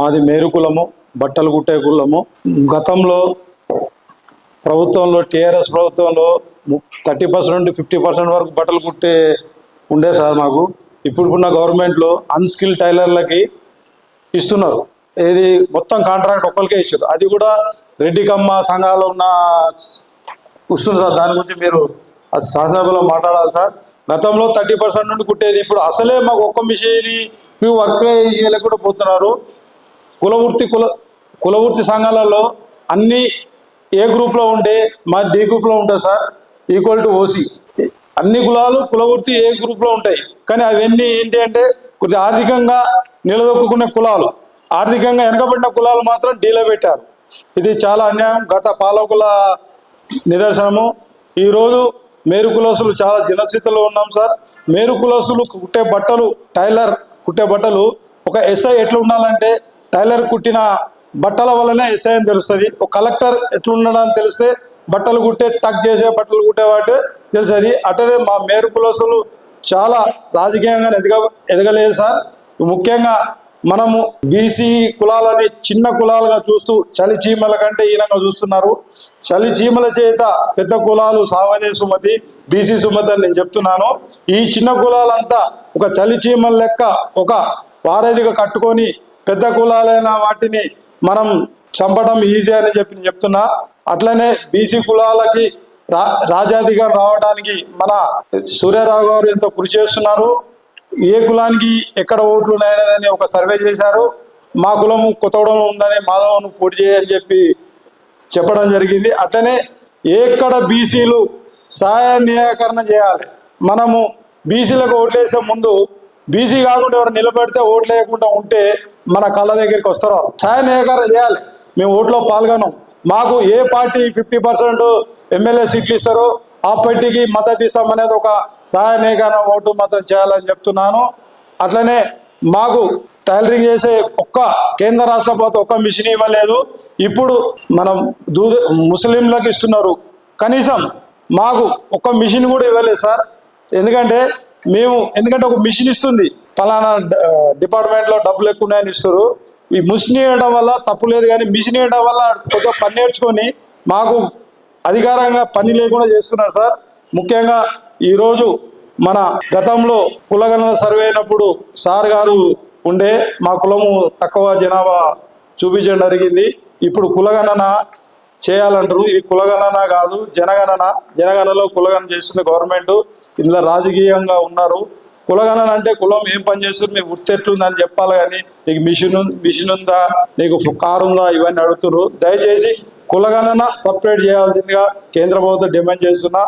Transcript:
మాది మేరు కులము బట్టలు కుట్టే కులము. గతంలో ప్రభుత్వంలో టీఆర్ఎస్ ప్రభుత్వంలో థర్టీ పర్సెంట్ నుండి ఫిఫ్టీ పర్సెంట్ వరకు బట్టలు కుట్టే ఉండే సార్ మాకు. ఇప్పుడున్న గవర్నమెంట్లో అన్స్కిల్ టైలర్లకి ఇస్తున్నారు. ఏది మొత్తం కాంట్రాక్ట్ ఒక్కరికే ఇచ్చారు. అది కూడా రెడ్డి కమ్మ సంఘాలు ఉన్న వస్తుంది సార్. దాని గురించి మీరు శాసనసభలో మాట్లాడాలి సార్. గతంలో థర్టీ పర్సెంట్ నుండి కుట్టేది ఇప్పుడు అసలే మాకు ఒక్క మిషన్ వర్క్ చేయలేకుండా పోతున్నారు. కులవృత్తి కుల కులవృత్తి సంఘాలలో అన్ని ఏ గ్రూప్లో ఉంటే మా డి గ్రూప్లో ఉంటుంది సార్? Equal to OC. అన్ని కులాలు కులవృత్తి ఏ గ్రూప్లో ఉంటాయి. కానీ అవన్నీ ఏంటి అంటే కొద్దిగా ఆర్థికంగా నిలదొక్కునే కులాలు. ఆర్థికంగా వెనకబడిన కులాలు మాత్రం డీలో పెట్టారు. ఇది చాలా అన్యాయం. గత పాలకుల నిదర్శనము. ఈరోజు మేరు కులసులు చాలా దినస్థితిలో ఉన్నాం సార్. మేరు కులసులు కుట్టే బట్టలు టైలర్ కుట్టే బట్టలు ఒక ఎస్ఐ ఎట్లా ఉండాలంటే టైలర్ కుట్టిన బట్టల వల్లనే ఎస్ఐఎం తెలుస్తుంది. ఒక కలెక్టర్ ఎట్లున్నాడని తెలిస్తే బట్టలు కుట్టే టక్ చేసే బట్టలు కుట్టే వాటి తెలుస్తుంది. అటనే మా మేరు కులసులు చాలా రాజకీయంగా ఎదగ ఎదగలేదు సార్. ముఖ్యంగా మనము బీసీ కులాలని చిన్న కులాలుగా చూస్తూ చలి చీమల కంటే ఈనంగా చూస్తున్నారు. చలి చీమల చేత పెద్ద కులాలు సావదే సుమతి బీసీ సుమతి అని నేను చెప్తున్నాను. ఈ చిన్న కులాలంతా ఒక చలి చీమల లెక్క ఒక వారధిగా కట్టుకొని పెద్ద కులాలైన వాటిని మనం చంపడం ఈజీ అని చెప్పి చెప్తున్నా. అట్లనే బీసీ కులాలకి రా రాజాధికారం రావడానికి మన సూర్యారావు గారు ఎంతో కృషి చేస్తున్నారు. ఏ కులానికి ఎక్కడ ఓట్లు ఉన్నాయనేదని ఒక సర్వే చేశారు. మా కులము కొత్తగూడెం ఉందని మాధవను పోటీ చేయని చెప్పి చెప్పడం జరిగింది. అట్లనే ఎక్కడ బీసీలు సహాయ నిరాకరణ చేయాలి మనము బీసీలకు ఓట్లేసే ముందు బీసీ కాకుండా ఎవరు నిలబెడితే ఓట్లు వేయకుండా ఉంటే మన కళ్ళ దగ్గరికి వస్తారు సాయం సహాయ చేయాలి మేము ఓట్లో పాల్గొనం మాకు ఏ పార్టీ ఫిఫ్టీ పర్సెంట్ ఎమ్మెల్యే సీట్లు ఇస్తారో ఆ పార్టీకి మద్దతు ఇస్తామనేది ఒక సహాయ నిరాకరణ ఓటు మాత్రం చేయాలని చెప్తున్నాను. అట్లనే మాకు టైలరింగ్ చేసే ఒక్క కేంద్ర రాష్ట్ర ప్రభుత్వం ఒక్క మిషన్ ఇవ్వలేదు. ఇప్పుడు మనం దూద ముస్లింలకు ఇస్తున్నారు. కనీసం మాకు ఒక్క మిషన్ కూడా ఇవ్వలేదు సార్. ఎందుకంటే మేము ఎందుకంటే ఒక మిషన్ ఇస్తుంది. ఫలానా డిపార్ట్మెంట్లో డబ్బులు ఎక్కువ ఉన్నాయని ఇస్తారు. ఈ మిషన్ వేయడం వల్ల తప్పు లేదు కానీ మిషన్ వేయడం వల్ల కొద్దిగా పని నేర్చుకొని మాకు అధికారంగా పని లేకుండా చేస్తున్నారు సార్. ముఖ్యంగా ఈరోజు మన గతంలో కులగణన సర్వే అయినప్పుడు సార్ గారు ఉండే మా కులము తక్కువ జనాభా చూపించడం జరిగింది. ఇప్పుడు కులగణన చేయాలంటారు. ఇది కులగణన కాదు జనగణన. జనగణనలో కులగణన చేస్తుంది గవర్నమెంట్. ఇందులో రాజకీయంగా ఉన్నారు. కులగణన అంటే కులం ఏం పని చేస్తుంది? మీ వృత్తి ఎట్లుందని చెప్పాలి కానీ నీకు మిషన్ మిషన్ ఉందా? నీకు కారు ఉందా? ఇవన్నీ అడుగుతున్నారు. దయచేసి కులగణన సపరేట్ చేయాల్సిందిగా కేంద్ర ప్రభుత్వం డిమాండ్ చేస్తున్నా.